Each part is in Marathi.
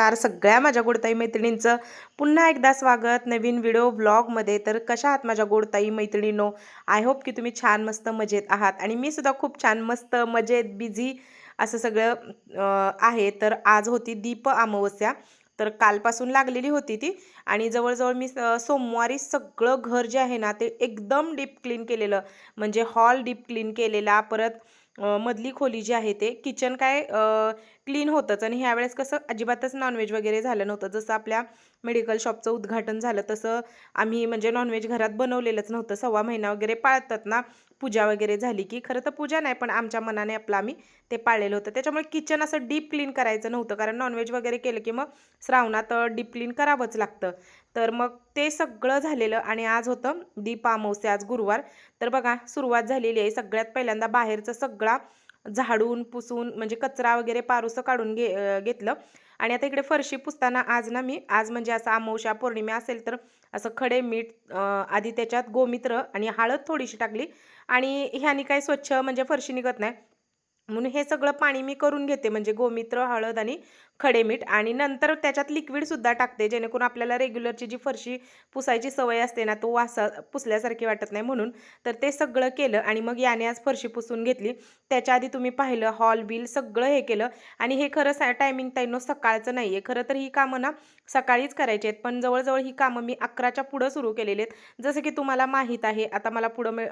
नमस्कार. सगळ्या माझ्या गोडताई मैत्रिणींचं पुन्हा एकदा स्वागत. नवीन व्हिडिओ ब्लॉगमध्ये तर कशा आहात माझ्या गोडताई मैत्रिणींनो? आय होप की तुम्ही छान मस्त मजेत आहात. आणि मी सुद्धा खूप छान मस्त मजेत बिझी असं सगळं आहे. तर आज होती दीप अमावस्या. तर कालपासून लागलेली होती ती. आणि जवळजवळ मी सोमवारी सगळं घर जे आहे ना ते एकदम डीप क्लीन केलेलं. म्हणजे हॉल डीप क्लीन केलेला. परत मधली खोली जी आहे ते. किचन काय क्लीन होतंच. आणि ह्यावेळेस कसं अजिबातच नॉनव्हेज वगैरे झालं नव्हतं. जसं आपल्या मेडिकल शॉपचं उद्घाटन झालं तसं आम्ही म्हणजे नॉनव्हेज घरात बनवलेलंच नव्हतं. सव्वा महिना वगैरे पाळतात ना पूजा वगैरे झाली की खरं तर पूजा नाही पण आमच्या मनाने आपलं आम्ही ते पाळलेलं होतं. त्याच्यामुळे किचन असं डीप क्लीन करायचं नव्हतं. कारण नॉनव्हेज वगैरे केलं की मग श्रावणात डीप क्लीन करावंच लागतं. तर मग ते सगळं झालेलं आणि आज होतं दीप अमावस्या आज गुरुवार. तर बघा सुरुवात झालेली आहे. सगळ्यात पहिल्यांदा बाहेरचं सगळा झाडून पुसून म्हणजे कचरा वगैरे पारुसं काढून घे घेतलं. आणि आता इकडे फरशी पुसताना आज ना मी आज म्हणजे असं अमावश्या पौर्णिमा असेल तर असं खडे मीठ आधी त्याच्यात गोमित्र आणि हळद थोडीशी टाकली. आणि ह्यानी काही स्वच्छ म्हणजे फरशी निघत नाही. म्हणून हे सगळं पाणी मी करून घेते म्हणजे गोमित्र हळद आणि खडे मीठ आणि नंतर त्याच्यात लिक्विडसुद्धा टाकते जेणेकरून आपल्याला रेग्युलरची जी फरशी पुसायची सवय असते ना तो वासा पुसल्यासारखी वाटत नाही. म्हणून तर ते सगळं केलं आणि मग याने आज फरशी पुसून घेतली. त्याच्या आधी तुम्ही पाहिलं हॉल बिल सगळं हे केलं. आणि हे खरं सा टायमिंग ताईनो सकाळचं नाही आहे खरं तर ही कामं ना सकाळीच करायची आहेत. पण जवळजवळ ही कामं मी अकराच्या पुढं सुरू केलेली आहेत. जसं की तुम्हाला माहीत आहे आता मला पुढं मे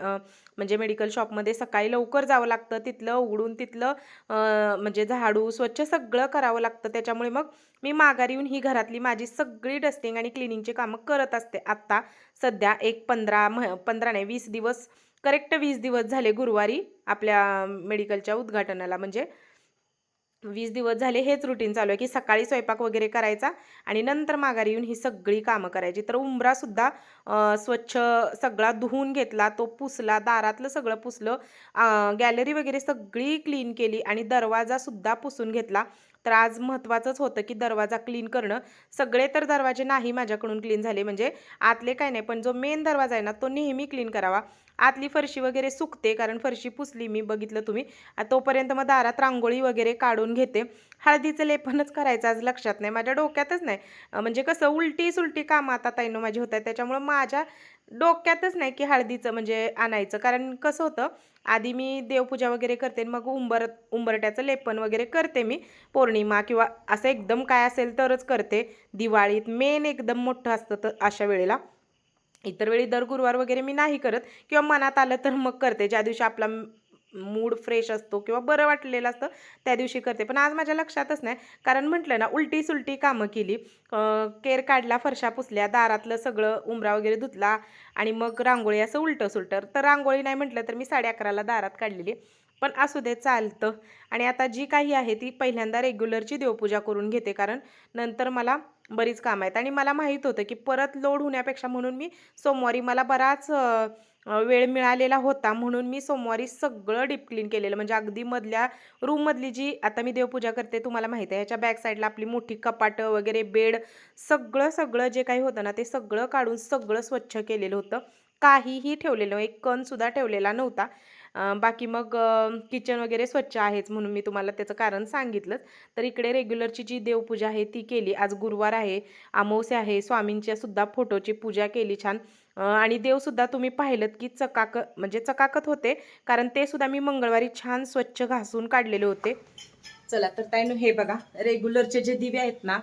म्हणजे मेडिकल शॉपमध्ये सकाळी लवकर जावं लागतं. तिथलं उघडून तिथलं म्हणजे झाडू स्वच्छ सगळं करावं लागतं. त्याच्यामुळे मग मी माघारी येऊन ही घरातली माझी सगळी डस्टिंग आणि क्लिनिंगची कामं करत असते. आत्ता सध्या एक पंधरा मह पंधरा नाही वीस दिवस करेक्ट वीस दिवस झाले गुरुवारी आपल्या मेडिकलच्या उद्घाटनाला. म्हणजे वीस दिवस झाले हेच रुटीन चालू आहे की सकाळी स्वयंपाक वगैरे करायचा आणि नंतर माघारी येऊन ही सगळी कामं करायची. तर उंबरासुद्धा स्वच्छ सगळा धुवून घेतला तो पुसला दारातलं सगळं पुसलं गॅलरी वगैरे सगळी क्लीन केली आणि दरवाजासुद्धा पुसून घेतला. तर आज महत्त्वाचंच होतं की दरवाजा क्लीन करणं. सगळे तर दरवाजे नाही माझ्याकडून क्लीन झाले. म्हणजे आतले काय नाही पण जो मेन दरवाजा आहे ना तो नेहमी क्लीन करावा. आतली फरशी वगैरे सुकते कारण फरशी पुसली मी बघितलं तुम्ही. तोपर्यंत मग दारात रांगोळी वगैरे काढून घेते. हळदीचं लेपनच करायचं आज लक्षात नाही. माझ्या डोक्यातच नाही. म्हणजे कसं उलटी सुलटी कामं आता ताईनो माझी होत आहे त्याच्यामुळं माझ्या डोक्यातच नाही की हळदीचं म्हणजे आणायचं. कारण कसं होतं आधी मी देवपूजा वगैरे करते आणि मग उंबर उंबरट्याचं लेपन वगैरे करते मी पौर्णिमा किंवा असं एकदम काय असेल तरच करते. दिवाळीत मेन एकदम मोठं असतं तर अशा वेळेला. इतर वेळी दर गुरुवार वगैरे मी नाही करत किंवा मनात आलं तर मग करते. ज्या दिवशी आपला मूड फ्रेश असतो किंवा बरं वाटलेलं असतं त्या दिवशी करते. पण आज माझ्या लक्षातच नाही. कारण म्हटलं ना उलटी सुलटी कामं केली. केर काढला फरशा पुसल्या दारातलं सगळं उमरा वगैरे धुतला आणि मग रांगोळी असं उलटं सुलटं तर रांगोळी नाही म्हटलं तर मी साडे अकराला दारात काढलेली. पण असू दे चालतं. आणि आता जी काही आहे ती पहिल्यांदा रेग्युलरची देवपूजा करून घेते. कारण नंतर मला बरीच कामं आहेत. आणि मला माहीत होतं की परत लोड होण्यापेक्षा म्हणून मी सोमवारी मला बराच वेळ मिळालेला होता म्हणून मी सोमवारी सगळं डीप क्लीन केलेलं. म्हणजे अगदी मधल्या रूममधली जी आता मी देवपूजा करते तुम्हाला माहिती आहे ह्याच्या बॅक साईडला आपली मोठी कपाटं वगैरे बेड सगळं सगळं जे काही होतं ना ते सगळं काढून सगळं स्वच्छ केलेलं होतं. काहीही ठेवलेलं एक कणसुद्धा ठेवलेला नव्हता. बाकी मग किचन वगैरे स्वच्छ आहेच म्हणून मी तुम्हाला त्याचं कारण सांगितलंच. तर इकडे रेग्युलरची जी देवपूजा आहे ती केली. आज गुरुवार आहे अमावस्या आहे स्वामींच्या सुद्धा फोटोची पूजा केली छान. आणि देवसुद्धा तुम्ही पाहिलं की चकाक म्हणजे चकाकत होते. कारण ते सुद्धा मी मंगळवारी छान स्वच्छ घासून काढलेले होते. चला तर ताईनो हे बघा. रेग्युलरचे जे दिवे आहेत ना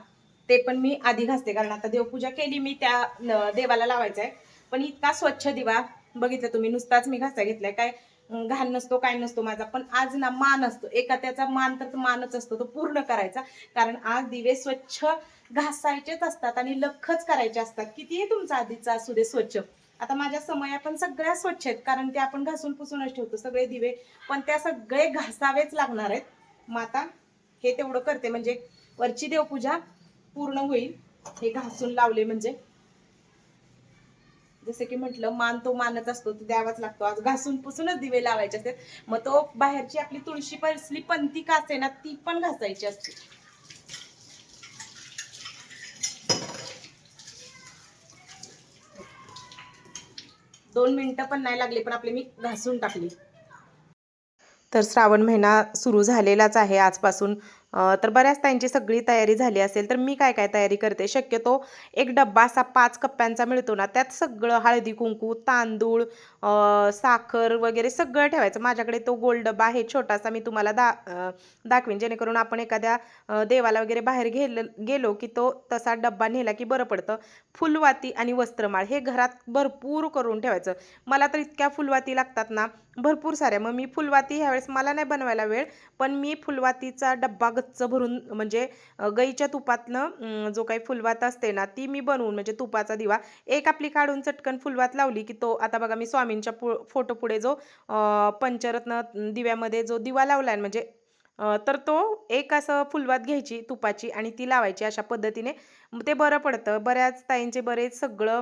ते पण मी आधी घासते. कारण आता देवपूजा केली मी त्या न- देवाला लावायचं आहे पण इतका स्वच्छ दिवा बघितलं तुम्ही. नुसताच मी घासा घेतलाय. काय घाण नसतो काय नसतो माझा. पण आज ना मान असतो. एका त्याचा मान तर मानच असतो तो पूर्ण करायचा. कारण आज दिवे स्वच्छ घासायचेच असतात आणि लखच करायचे असतात. कितीही तुमचा आधीचा असू दे स्वच्छ. आता माझ्या समया पण सगळ्या स्वच्छ आहेत. कारण ते आपण घासून पुसूनच ठेवतो सगळे दिवे. पण त्या सगळे घासावेच लागणार आहेत. माता हे तेवढं करते. म्हणजे वरची देवपूजा पूर्ण होईल. हे घासून लावले म्हणजे. जसं की म्हटलं मान तो मानत असतो तो द्यावाच लागतो. आज घासून पुसूनच दिवे लावायचे असतात. मग तो बाहेरची आपली तुळशी पसली पंती काच आहे ना ती पण घासायची असते. दोन मिनटं पण नाही लागली पण आपली मी घासून टाकली. तर श्रावण महिना सुरू झालेलाच आहे. आजपासून तर बऱ्याच त्यांची सगळी तयारी झाली असेल तर मी काय काय तयारी करते? शक्यतो एक डब्बा असा पाच कप्प्यांचा मिळतो ना त्यात सगळं हळदी कुंकू तांदूळ साखर वगैरे सगळं ठेवायचं. माझ्याकडे तो गोल डब्बा आहे छोटासा मी तुम्हाला दा दाखवीन. जेणेकरून आपण एखाद्या देवाला वगैरे बाहेर गेल गेलो की तो तसा डब्बा नेला की बरं पडतं. फुलवाती आणि वस्त्रमाळ हे घरात भरपूर करून ठेवायचं. मला तर इतक्या फुलवाती लागतात ना भरपूर साऱ्या. मग मी फुलवाती ह्यावेळेस मला नाही बनवायला वेळ पण मी फुलवातीचा डब्बा गच्च भरून म्हणजे गईच्या गाईच्या तुपातनं जो काही फुलवात असते ना ती मी बनवून म्हणजे तुपाचा दिवा एक आपली काढून चटकन फुलवात लावली की तो आता बघा मी स्वामींच्या पु फोटो पुढे जो पंचरत्न दिव्यामध्ये जो दिवा लावला आहे म्हणजे तर तो एक असं फुलवात घ्यायची तुपाची आणि ती लावायची अशा पद्धतीने. ते बरं पडतं. बऱ्याच ताईंचे बरेच सगळं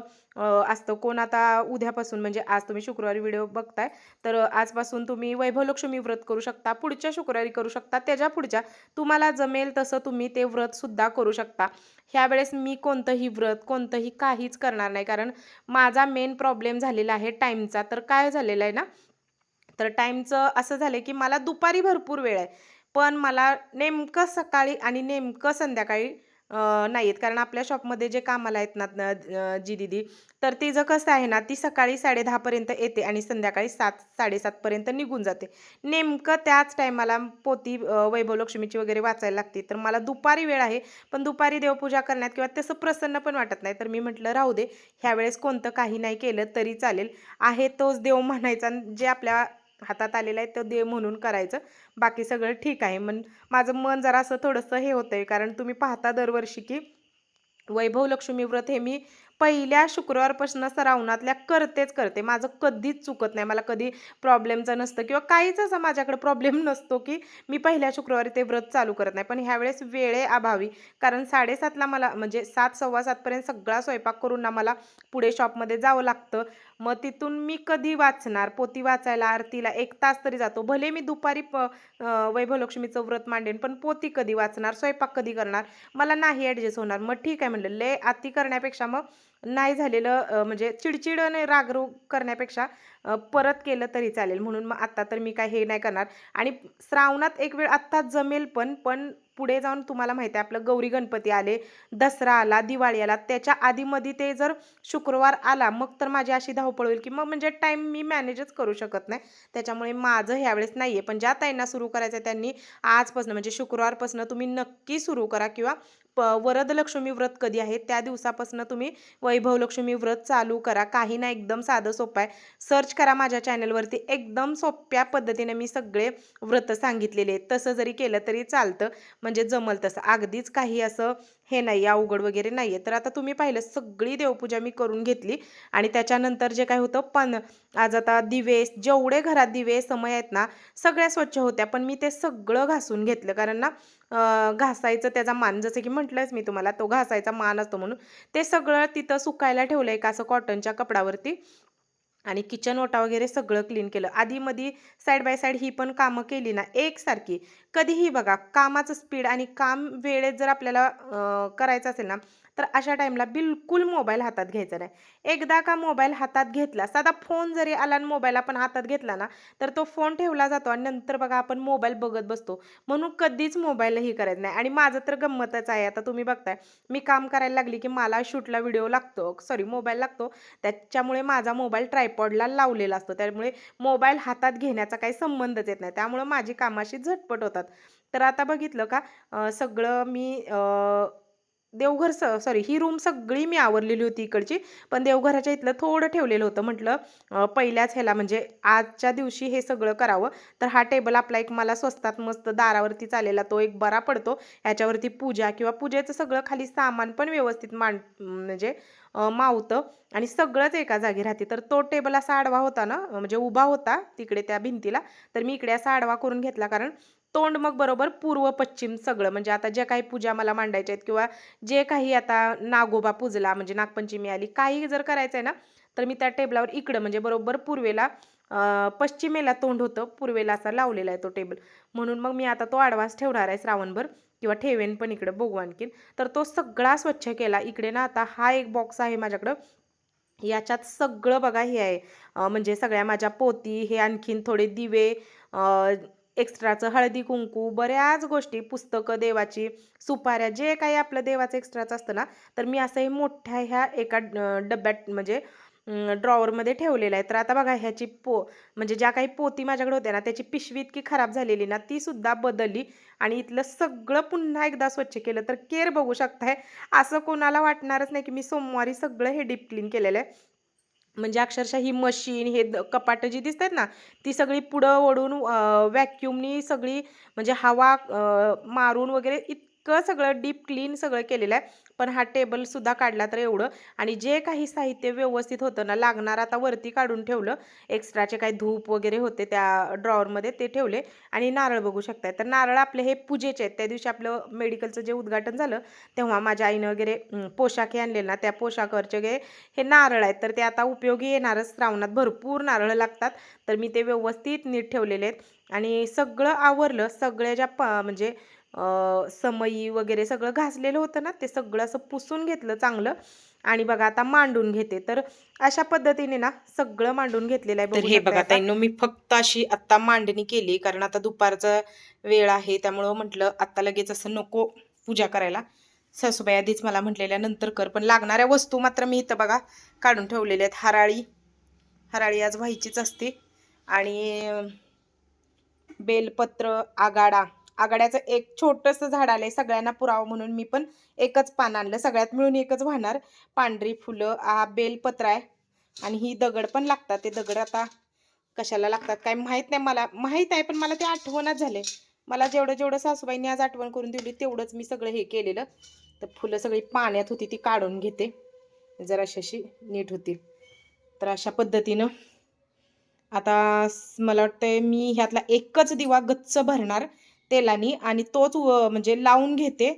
असतं. कोण आता उद्यापासून म्हणजे आज तुम्ही शुक्रवारी व्हिडिओ बघताय तर आजपासून तुम्ही वैभवलक्ष्मी व्रत करू शकता पुढच्या शुक्रवारी करू शकता त्याच्या पुढच्या. तुम्हाला जमेल तसं तुम्ही ते व्रत सुद्धा करू शकता. ह्यावेळेस मी कोणतंही व्रत कोणतंही काहीच करणार नाही. कारण माझा मेन प्रॉब्लेम झालेला आहे टाईमचा. तर काय झालेलं आहे ना तर टाईमचं असं झालं की मला दुपारी भरपूर वेळ आहे. पण मला नेमकं सकाळी आणि नेमकं संध्याकाळी नाही आहेत कारण आपल्या शॉपमध्ये जे कामाला आहेत ना जी दिदी तर तिचं कसं आहे ना ती सकाळी साडेदहापर्यंत येते आणि संध्याकाळी सात साडेसातपर्यंत निघून जाते. नेमकं त्याच टायमाला पोती वैभवलक्ष्मीची वगैरे वाचायला लागते. तर मला दुपारी वेळ आहे पण दुपारी देवपूजा करण्यात किंवा तसं प्रसन्न पण वाटत नाही. तर मी म्हटलं राहू दे ह्यावेळेस कोणतं काही नाही केलं तरी चालेल. आहे तोच देव म्हणायचा जे आपल्या हातात आलेलं आहे तो दे म्हणून करायचं. बाकी सगळं ठीक आहे. मग माझं मन जरा असं थोडंसं हे होतं आहे कारण तुम्ही पाहता दरवर्षी की वैभव लक्ष्मी व्रत हे मी पहिल्या शुक्रवारपासून श्रावणातल्या करतेच करते. माझं कधीच चुकत नाही. मला कधी प्रॉब्लेमचं नसतं किंवा काहीच असं माझ्याकडे प्रॉब्लेम नसतो की मी पहिल्या शुक्रवारी ते व्रत चालू करत नाही. पण ह्यावेळेस वेळेअभावी कारण साडेसातला मला म्हणजे सात सव्वा सातपर्यंत सगळा स्वयंपाक करून ना मला पुढे शॉपमध्ये जावं लागतं. मग तिथून मी कधी वाचणार? पोती वाचायला आरतीला एक तास तरी जातो. भले मी दुपारी प वैभवलक्ष्मीचं व्रत मांडेन पण पोती कधी वाचणार? स्वयंपाक कधी करणार? मला नाही ॲडजस्ट होणार. मग ठीक आहे म्हणलं. लय आती करण्यापेक्षा मग नाही झालेलं म्हणजे चिडचिड आणि रागरूग करण्यापेक्षा परत केलं तरी चालेल. म्हणून मग आत्ता तर मी काय हे नाही करणार. आणि श्रावणात एक वेळ आत्ताच जमेल पण पण पुढे जाऊन तुम्हाला माहिती आहे आपलं गौरी गणपती आले दसरा आला दिवाळी आला त्याच्या आधीमध्ये ते जर शुक्रवार आला मग तर माझी अशी धावपळ होईल की मग म्हणजे टाईम मी मॅनेजच करू शकत नाही. त्याच्यामुळे माझं ह्यावेळेस नाही आहे पण ज्या ताईंना सुरू करायचं आहे त्यांनी आजपासून म्हणजे शुक्रवारपासून तुम्ही नक्की सुरू करा किंवा प वरदलक्ष्मी व्रत कधी आहे? त्या दिवसापासून तुम्ही वैभवलक्ष्मी व्रत चालू करा. काही ना एकदम साधं सोपं आहे. सर्च करा माझ्या चॅनलवरती एकदम सोप्या पद्धतीने मी सगळे व्रत सांगितलेले आहेत. तसं जरी केलं तरी चालतं. म्हणजे जमल तसं. अगदीच काही असं हे नाही अवघड वगैरे नाही आहे तर आता तुम्ही पाहिलं सगळी देवपूजा मी करून घेतली. आणि त्याच्यानंतर जे काय होतं पण आज आता दिवे जेवढे घरात दिवे समय आहेत ना सगळ्या स्वच्छ होत्या. पण मी ते सगळं घासून घेतलं. कारण ना घासायचं त्याचा मान जसं की म्हटलंच मी तुम्हाला तो घासायचा मान असतो म्हणून. ते सगळं तिथं सुकायला ठेवलं आहे का असं कॉटनच्या कपडावरती. आणि किचन ओटा वगैरे सगळं क्लीन केलं. आधीमध्ये साईड बाय साईड ही पण कामं केली ना एकसारखी कधीही बघा कामाचं स्पीड आणि काम वेळेत जर आपल्याला करायचं असेल ना तर अशा टाईमला बिलकुल मोबाईल हातात घ्यायचा नाही. एकदा का मोबाईल हातात घेतला साधा फोन जरी आला आणि मोबाईल आपण हातात घेतला ना तर तो फोन ठेवला जातो आणि नंतर बघा आपण मोबाईल बघत बसतो. म्हणून कधीच मोबाईलही करायचं नाही. आणि माझं तर गंमतच आहे. आता तुम्ही बघताय मी काम करायला लागली की मला शूटला व्हिडिओ लागतो सॉरी मोबाईल लागतो. त्याच्यामुळे माझा मोबाईल ट्रायपॉडला लावलेला असतो. त्यामुळे मोबाईल हातात घेण्याचा काही संबंधच येत नाही. त्यामुळं माझी कामाशी झटपट होतात. तर आता बघितलं का सगळं मी देवघर स सॉरी ही रूम सगळी मी आवरलेली होती इकडची. पण देवघराच्या इथलं थोडं ठेवलेलं होतं. म्हटलं पहिल्याच ह्याला म्हणजे आजच्या दिवशी हे सगळं करावं. तर हा टेबल आपला एक मला स्वस्तात मस्त दारावरती चालेला तो एक बरा पडतो. ह्याच्यावरती पूजा किंवा पूजेचं सगळं खाली सामान पण व्यवस्थित मांड म्हणजे मावतं. आणि सगळंच एका जागी राहते. तर तो टेबल असा आडवा होता ना म्हणजे उभा होता तिकडे त्या भिंतीला. तर मी इकडे असा आडवा करून घेतला. कारण तोंड मग बरोबर पूर्व पश्चिम सगळं. म्हणजे आता ज्या काही पूजा मला मांडायच्या आहेत किंवा जे काही आता नागोबा पूजला म्हणजे नागपंचमी आली काही जर करायचं आहे ना तर मी त्या टेबलावर इकडं म्हणजे बरोबर पूर्वेला पश्चिमेला तोंड होतं पूर्वेला असा लावलेला आहे तो टेबल. म्हणून मग मी आता तो आडवास ठेवणार आहे श्रावणभर किंवा ठेवेन पण इकडं बघू आणखीन. तर तो सगळा स्वच्छ केला. इकडे ना आता हा एक बॉक्स आहे माझ्याकडं. याच्यात सगळं बघा हे आहे. म्हणजे सगळ्या माझ्या पोती हे आणखीन थोडे दिवे एक्स्ट्राचं हळदी कुंकू बऱ्याच गोष्टी पुस्तकं देवाची सुपाऱ्या जे काही आपलं देवाचं एक्स्ट्राचं असतं ना तर मी असं हे मोठ्या ह्या एका डब्यात म्हणजे ड्रॉवरमध्ये ठेवलेलं आहे. तर आता बघा ह्याची पो म्हणजे ज्या काही पोती माझ्याकडे होत्या ना त्याची पिशवी इतकी खराब झालेली ना ती सुद्धा बदलली आणि इथलं सगळं पुन्हा एकदा स्वच्छ केलं. तर केर बघू शकताय असं कोणाला वाटणारच नाही की मी सोमवारी सगळं हे डीप क्लीन केलेलं आहे. म्हणजे अक्षरशः ही मशीन हे द कपाटं जी दिसतात ना ती सगळी पुढं ओढून व्हॅक्युमनी सगळी म्हणजे हवा मारून वगैरे इतकं सगळं डीप क्लीन सगळं केलेलं आहे. पण हा टेबलसुद्धा काढला तर एवढं. आणि जे काही साहित्य व्यवस्थित होतं ना लागणार आता वरती काढून ठेवलं. एक्स्ट्राचे काही धूप वगैरे होते त्या ड्रॉवरमध्ये ते ठेवले. आणि नारळ बघू शकताय. तर नारळ आपले हे पूजेचे आहेत. त्या दिवशी आपलं मेडिकलचं जे उद्घाटन झालं तेव्हा माझ्या आईनं वगैरे पोशाख हे आणले ना त्या पोशाखावरचे वगैरे हे नारळ आहेत. तर ते आता उपयोगी येणारच. श्रावणात भरपूर नारळ लागतात. तर मी ते व्यवस्थित नीट ठेवलेले आहेत. आणि सगळं आवरलं. सगळ्या ज्या प म्हणजे समई वगैरे सगळं घासलेलं होतं ना ते सगळं असं पुसून घेतलं चांगलं. आणि बघा आता मांडून घेते. तर अशा पद्धतीने ना सगळं मांडून घेतलेलं आहे तर हे बघा. ताईंनो मी फक्त अशी आत्ता मांडणी केली कारण आता दुपारचा वेळ आहे त्यामुळं म्हटलं आत्ता लगेच असं नको पूजा करायला. सासूबाई आधीच मला म्हटलेल्या नंतर कर. पण लागणाऱ्या वस्तू मात्र मी इथं बघा काढून ठेवलेल्या आहेत. हराळी हराळी आज व्हायचीच असते. आणि बेलपत्र आगाडा आघाड्याचं एक छोटंसं झाड आलंय सगळ्यांना पुरावं म्हणून मी पण एकच पान आणलं. सगळ्यात मिळून एकच वाहणार पांढरी फुलं हा बेलपत्र आहे. आणि ही दगड पण लागतात ते दगड आता कशाला लागतात काय माहीत नाही मला माहीत आहे पण मला ते आठवणच झाले. मला जेवढं जेवढं सासूबाईंनी आज आठवण करून दिली तेवढंच मी सगळं हे केलेलं. तर फुलं सगळी पाण्यात होती ती काढून घेते. जरा अशी नीट होतील तर अशा पद्धतीनं आता मला वाटतंय मी ह्यातला एकच दिवा गच्च भरणार. तेलानी आणि तोच म्हणजे लावून घेते.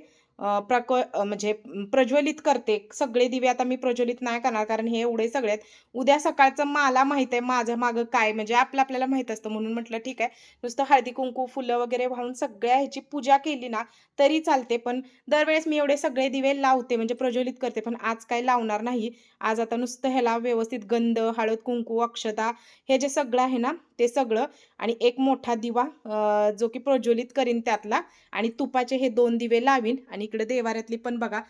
प्रक म्हणजे प्रज्वलित करते. सगळे दिवे आता मी प्रज्वलित नाही करणार कारण हे एवढे सगळे आहेत. उद्या सकाळचं मला माहीत आहे माझं मागं काय म्हणजे आपलं आपल्याला माहीत असतं म्हणून म्हटलं ठीक आहे. नुसतं हळदी कुंकू फुलं वगैरे वाहून सगळ्या ह्याची पूजा केली ना तरी चालते. पण दरवेळेस मी एवढे सगळे दिवे लावते म्हणजे प्रज्वलित करते. पण आज काय लावणार नाही. आज आता नुसतं ह्याला व्यवस्थित गंध हळद कुंकू अक्षता हे जे सगळं आहे ना ते सगळं आणि एक मोठा दिवा जो की प्रज्वलित करीन त्यातला. आणि तुपाचे हे दोन दिवे लावीन. आणि इकडे देवाऱ्यातली पण बघा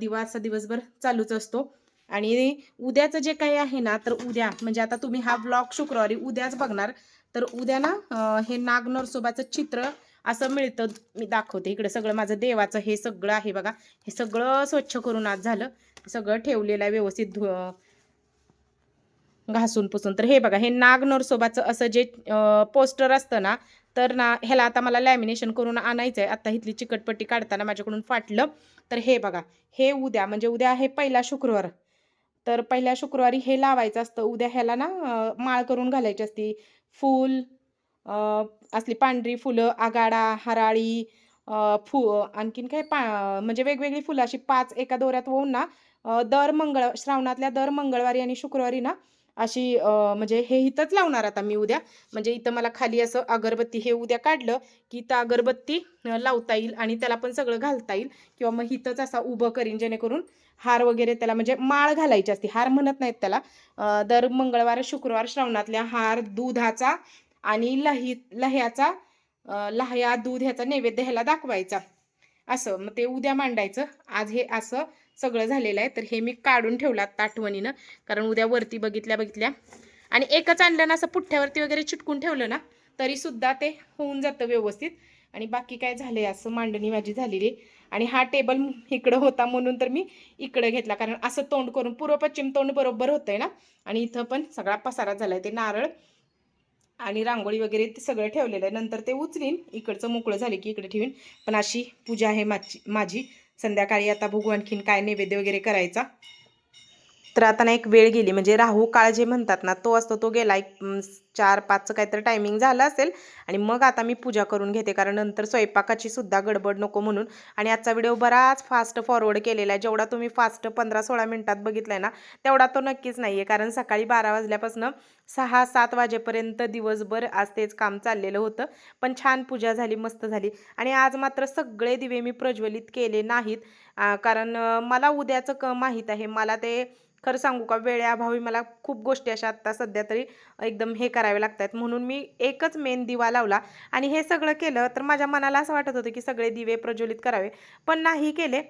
दिवा असा दिवसभर चालूच असतो. आणि उद्याचं जे काही आहे ना तर उद्या म्हणजे आता तुम्ही हा ब्लॉग शुक्रवारी उद्याच बघणार. तर उद्या ना हे नाग नरसोबाचं चित्र असं मिळतं. मी दाखवते इकडे सगळं माझं देवाचं हे सगळं आहे बघा. हे सगळं स्वच्छ करून आज झालं. सगळं ठेवलेलं आहे व्यवस्थित धु घासून पुसून तर हे बघा हे नाग नरसोबाचं असं जे पोस्टर असतं ना तर ना ह्याला आता मला लॅमिनेशन करून आणायचं आहे आत्ता इथली चिकटपट्टी काढताना माझ्याकडून फाटलं. तर हे बघा हे उद्या म्हणजे उद्या आहे पहिला शुक्रवार. तर पहिल्या शुक्रवारी हे लावायचं असतं. उद्या ह्याला ना माळ करून घालायची असती. फूल असली पांढरी फुलं आगाडा हराळी फु आणखीन काय पा म्हणजे वेगवेगळी फुलं अशी पाच एका दोऱ्यात होऊन ना दर मंगळ श्रावणातल्या दर मंगळवारी आणि शुक्रवारी ना अशी अं, म्हणजे हे इथंच लावणार आता मी उद्या. म्हणजे इथं मला खाली असं अगरबत्ती हे उद्या काढलं की त्या अगरबत्ती लावता येईल आणि त्याला पण सगळं घालता येईल. किंवा मग इथंच असा उभं करीन जेणेकरून हार वगैरे त्याला म्हणजे माळ घालायची असते. हार म्हणत नाहीत त्याला. दर मंगळवार शुक्रवार श्रावणातल्या हार दुधाचा आणि लही लह्याचा लह्या दूध ह्याचा नैवेद्य ह्याला दाखवायचा. असं. मग ते उद्या मांडायचं. आज हे असं. सगळं झालेलं आहे. तर हे मी काढून ठेवलं आत्ता आठवणीनं. कारण उद्या वरती बघितल्या बघितल्या. आणि एकच आणलं ना असं पुठ्ठ्यावरती वगैरे चिटकून ठेवलं ना तरीसुद्धा ते होऊन जातं व्यवस्थित. आणि बाकी काय झालं आहे असं मांडणी माझी झालेली. आणि हा टेबल इकडं होता म्हणून तर मी इकडं घेतला. कारण असं तोंड करून पूर्व पश्चिम तोंड बरोबर होतंय ना. आणि इथं पण सगळा पसारा झालाय. ते नारळ आणि रांगोळी वगैरे ते सगळं ठेवलेलं आहे. नंतर ते उचलीन. इकडचं मोकळं झाले की इकडे ठेवीन. पण अशी पूजा आहे माझी माझी. संध्याकाळी आता बघू आणखीन काय नैवेद्य वगैरे करायचा. तर आता ना एक वेळ गेली. म्हणजे राहू काळ जे म्हणतात ना तो असतो तो गेला. एक चार पाचचं काहीतरी टायमिंग झालं असेल आणि मग आता मी पूजा करून घेते. कारण नंतर स्वयंपाकाची सुद्धा गडबड नको म्हणून. आणि आजचा व्हिडिओ बराच फास्ट फॉरवर्ड केलेला आहे. जेवढा तुम्ही फास्ट पंधरा सोळा मिनिटात आहे ना तेवढा तो नक्कीच नाही आहे कारण सकाळी बारा वाजल्यापासून सहा सात वाजेपर्यंत दिवसभर आज तेच काम चाललेलं होतं. पण छान पूजा झाली मस्त झाली. आणि आज मात्र सगळे दिवे मी प्रज्वलित केले नाहीत. कारण मला उद्याचं क माहीत आहे. मला ते खरं सांगू का वेळेअभावी मला खूप गोष्टी अशा आत्ता सध्या तरी एकदम हे करावे लागत आहेत म्हणून मी एकच मेन दिवा लावला आणि हे सगळं केलं तर माझ्या मनाला असं वाटत होतं की सगळे दिवे प्रज्वलित करावे पण नाही केले.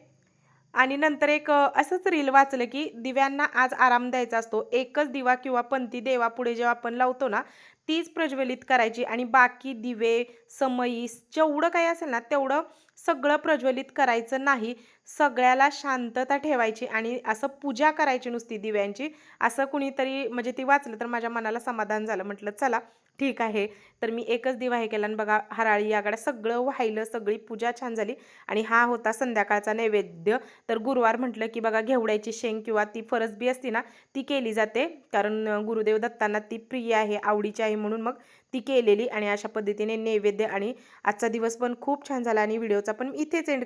आणि नंतर एक असंच रील वाचलं की दिव्यांना आज आराम द्यायचा असतो. एकच दिवा किंवा पंथी देवापुढे जेव्हा आपण लावतो ना तीच प्रज्वलित करायची आणि बाकी दिवे समयी जेवढं काही असेल ना तेवढं सगळं प्रज्वलित करायचं नाही. सगळ्याला शांतता ठेवायची आणि असं पूजा करायची नुसती दिव्यांची. असं कुणीतरी म्हणजे ती वाचलं तर माझ्या मनाला समाधान झालं. म्हटलं चला ठीक आहे. तर मी एकच दिवा हे केला आणि बघा हराळी आगाड्या सगळं व्हायलं सगळी पूजा छान झाली. आणि हा होता संध्याकाळचा नैवेद्य. तर गुरुवार म्हटलं की बघा घेवड्याची शेंग किंवा ती फरसबी असती ना ती केली जाते. कारण गुरुदेव दत्तांना ती प्रिय आहे आवडीची आहे म्हणून मग ती केलेली. आणि अशा पद्धतीने नैवेद्य आणि आजचा दिवस पण खूप छान झाला. आणि व्हिडिओचा पण इथेच एंड